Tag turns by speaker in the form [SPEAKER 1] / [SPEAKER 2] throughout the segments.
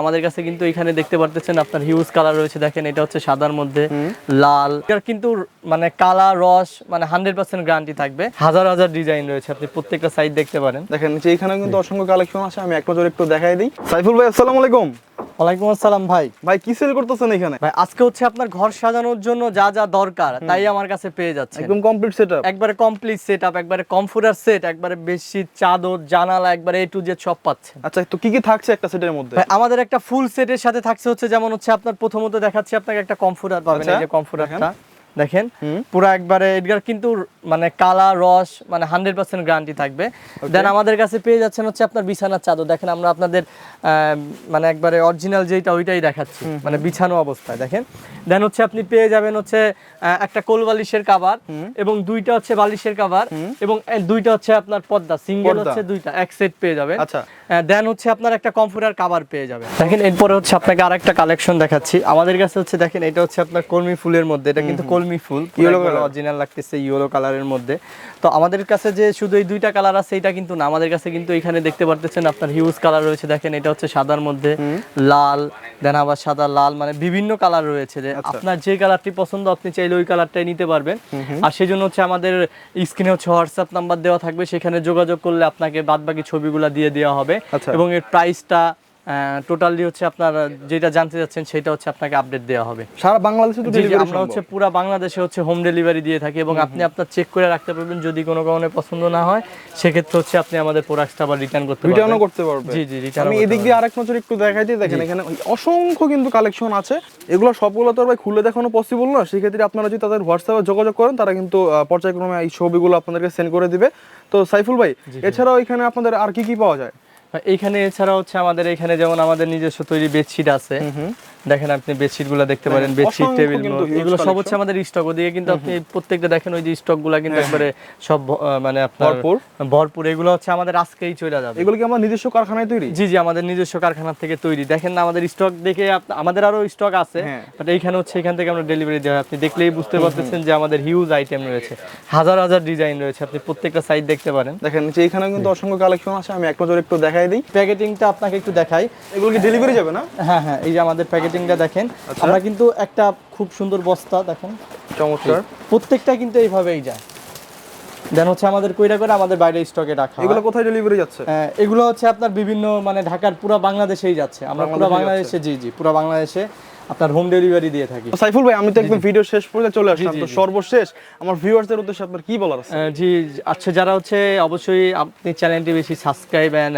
[SPEAKER 1] আমাদের কাছে কিন্তু এখানে দেখতে পারতেছেন আপনার হিউজ কালার রয়েছে দেখেন এটা হচ্ছে সাদার মধ্যে লাল। এটার কিন্তু মানে কালা রস মানে হান্ড্রেড পার্সেন্ট গ্যারান্টি থাকবে। হাজার হাজার ডিজাইন রয়েছে আপনি প্রত্যেকটা সাইড দেখতে পারেন।
[SPEAKER 2] দেখেন যে এখানে কিন্তু অসংখ্য কালেকশন আছে আমি এক নজর একটু দেখাই দিই। সাইফুল ভাই আসসালামু আলাইকুম।
[SPEAKER 1] ওয়ালাইকুম আসসালাম ভাই।
[SPEAKER 2] ভাই কি সেল করতেছেন এখানে?
[SPEAKER 1] ভাই আজকে হচ্ছে আপনার ঘর সাজানোর জন্য যা যা দরকার তাই আমার কাছে পেয়ে যাচ্ছে
[SPEAKER 2] একদম কমপ্লিট সেটআপ
[SPEAKER 1] একবারে কমপ্লিট সেট আপ একবারে কমফোর্টার সেট একবারে বেশি চাদর জানালা একবারে এ টু জেড সব পাচ্ছেন।
[SPEAKER 2] আচ্ছা তো কি কি থাকছে একটা সেটের মধ্যে?
[SPEAKER 1] ভাই, আমাদের একটা ফুল সেটের সাথে থাকছে হচ্ছে যেমন হচ্ছে আপনার প্রথমত দেখাচ্ছি আপনাকে একটা কমফোর্টার পাবেন
[SPEAKER 2] আচ্ছা,
[SPEAKER 1] এই যে কমফোর্টারটা দেখেন পুরো একবারে এটার কিন্তু মানে কালার রস মানে হান্ড্রেড পার্সেন্ট গ্যারান্টি থাকবে। দেন আমাদের কাছে পেয়ে যাচ্ছেন হচ্ছে আপনার বিছানার চাদর। দেখেন আমরা আপনাদের মানে একবারে অরিজিনাল যেটা ওইটাই দেখাচ্ছি। মানে বিছানো অবস্থায় দেখেন। দেন হচ্ছে আপনি পেয়ে যাবেন হচ্ছে একটা কোল বালিশের কাভার এবং দুইটা হচ্ছে বালিশের কাভার এবং দুইটা হচ্ছে আপনার পর্দা সিঙ্গেল হচ্ছে দুইটা এক সেট পেয়ে যাবেন।
[SPEAKER 2] আচ্ছা।
[SPEAKER 1] দেন হচ্ছে আপনার একটা কমফোর্টার কাবার পেয়ে যাবেন। দেখেন এরপরে হচ্ছে আপনাকে আরেকটা কালেকশন দেখাচ্ছি। আমাদের কাছে হচ্ছে দেখেন এটা হচ্ছে আপনার কর্মী ফুলের মধ্যে এটা কিন্তু কলমি ফুল ইয়েলো
[SPEAKER 2] colour।
[SPEAKER 1] অরিজিনাল লাগতেছে ইয়েলো কালারের মধ্যে। তো আমাদের কাছে যে শুধু এই দুইটা কালার আছে এটা কিন্তু না। আমাদের কাছে কিন্তু এখানে দেখতে পারতেছেন আপনার হিউজ কালার রয়েছে। দেখেন এটা হচ্ছে সাদার মধ্যে লাল দেন আবার সাদা লাল মানে বিভিন্ন কালার রয়েছে যে
[SPEAKER 2] আচ্ছা।
[SPEAKER 1] আপনার যে কালারটি পছন্দ আপনি চাইলে ওই কালারটাই নিতে পারবেন। আর সেই জন্য হচ্ছে আমাদের স্ক্রিনে হচ্ছে হোয়াটসঅ্যাপ নাম্বার দেওয়া থাকবে। সেখানে যোগাযোগ করলে আপনাকে বাদবাকি ছবিগুলো দিয়ে দেওয়া হবে।
[SPEAKER 2] আচ্ছা।
[SPEAKER 1] এবং এর প্রাইসটা টোটালি হচ্ছে আপনার যেটা জানতে চাচ্ছেন সেটা হচ্ছে আপনাকে আপডেট দেওয়া হবে।
[SPEAKER 2] সারা বাংলাদেশে তো ডেলিভারি
[SPEAKER 1] আমরা হচ্ছে পুরো বাংলাদেশে হচ্ছে হোম ডেলিভারি দিয়ে থাকি এবং আপনি আপনার চেক করে রাখতে পারবেন যদি কোনো কারণে পছন্দ না হয় সেক্ষেত্রে হচ্ছে আপনি আমাদের প্রোডাক্টটা আবার রিটার্ন করতে
[SPEAKER 2] রিটার্নও করতে পারবে
[SPEAKER 1] জি জি রিটার্ন
[SPEAKER 2] আমি এদিক দিয়ে আরেক নজর একটু দেখাই দিই দেখেন এখানে অসংখ্য কিন্তু কালেকশন আছে। এগুলো সবগুলো তো ভাই খুলে দেখানো পসিবল না সেক্ষেত্রে আপনারা যদি তাদের হোয়াটসঅ্যাপে যোগাযোগ করেন তারা কিন্তু পর্যায়ক্রমে এই ছবিগুলো আপনাদেরকে সেন্ড করে দিবে। তো সাইফুল ভাই এছাড়াও এখানে আপনাদের আর কি কি পাওয়া যায়?
[SPEAKER 1] এইখানে এছাড়া হচ্ছে আমাদের এখানে যেমন আমাদের নিজস্ব তৈরি বেডশিট আছে। দেখেন আপনি বেডশিটগুলো দেখতে পারেন বেডশিট টেবিল এগুলো সব হচ্ছে আমাদের স্টক ওদিকে কিন্তু আপনি প্রত্যেকটা দেখেন ওই যে স্টকগুলা কিন্তু একবারে সব মানে আপনার
[SPEAKER 2] ভরপুর।
[SPEAKER 1] ভরপুর এগুলো হচ্ছে আমাদের আজকেই চলে যাবে।
[SPEAKER 2] এগুলো কি আমার নিজস্ব কারখানায় তৈরি?
[SPEAKER 1] জি জি আমাদের নিজস্ব কারখানা থেকে তৈরি। দেখেন না আমাদের স্টক দেখে আমাদের আরও স্টক আছে
[SPEAKER 2] হ্যাঁ।
[SPEAKER 1] বাট এইখানে হচ্ছে এখান থেকে আমরা ডেলিভারি দেওয়া আপনি দেখলেই বুঝতে পারতেছেন যে আমাদের হিউজ আইটেম রয়েছে। হাজার হাজার ডিজাইন রয়েছে। আপনি প্রত্যেকটা সাইড দেখতে পারেন।
[SPEAKER 2] দেখেন যে এখানে কিন্তু অসংখ্য কালেকশন আছে আমি এক নজর একটু দেখাই দিই।
[SPEAKER 1] প্যাকেটিংটা আপনাকে একটু দেখাই।
[SPEAKER 2] এগুলো কি ডেলিভারি যাবে না?
[SPEAKER 1] হ্যাঁ হ্যাঁ এই যে আমাদের প্যাকেটিংটা দেখেন।
[SPEAKER 2] আচ্ছা।
[SPEAKER 1] আমরা কিন্তু একটা খুব সুন্দর বস্তা দেখেন।
[SPEAKER 2] চমৎকার।
[SPEAKER 1] প্রত্যেকটা কিন্তু এইভাবেই যায়। দেন হচ্ছে আমাদের কইরা করে আমাদের বাইরে স্টকে রাখা
[SPEAKER 2] এগুলো কোথায় ডেলিভারি যাচ্ছে?
[SPEAKER 1] এগুলো হচ্ছে আপনার বিভিন্ন মানে ঢাকার পুরো বাংলাদেশেই যাচ্ছে। আমরা পুরো বাংলাদেশে জি জি পুরো বাংলাদেশে আপনার হোম ডেলিভারি দিয়ে থাকি।
[SPEAKER 2] সাইফুল ভাই আমি তো একদম ভিডিও শেষ পর্যন্ত চলে আসলাম তো সর্বশেষ আমার ভিউয়ারদের উদ্দেশ্যে আপনার কি বলার আছে?
[SPEAKER 1] জি আচ্ছা যারা হচ্ছে অবশ্যই আপনি চ্যানেলটি বেশি সাবস্ক্রাইব অ্যান্ড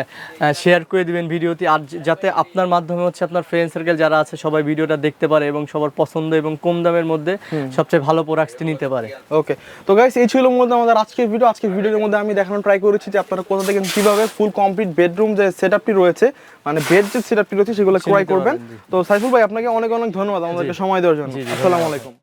[SPEAKER 1] শেয়ার করে দিবেন ভিডিওটি আর যাতে আপনার মাধ্যমে হচ্ছে আপনার ফ্রেন্ড সার্কেল যারা আছে সবাই ভিডিওটা দেখতে পারে এবং সবার পছন্দ এবং কম দামের মধ্যে সবচেয়ে ভালো প্রোডাক্টসটি নিতে পারে।
[SPEAKER 2] ওকে তো গাইস এই ছিল মূলত আমাদের আজকের ভিডিও আজকের ভিডিওর মধ্যে আমি দেখানোর ট্রাই করেছি যে আপনারা কোথা থেকে কীভাবে ফুল কমপ্লিট বেডরুম যে সেটআপটি রয়েছে মানে বেড যে সেটআপটি রয়েছে সেগুলো ক্রয় করবেন। তো সাইফুল ভাই আপনাকে অনেক অনেক ধন্যবাদ আমাদেরকে সময় দেওয়ার জন্য। আসসালামু আলাইকুম।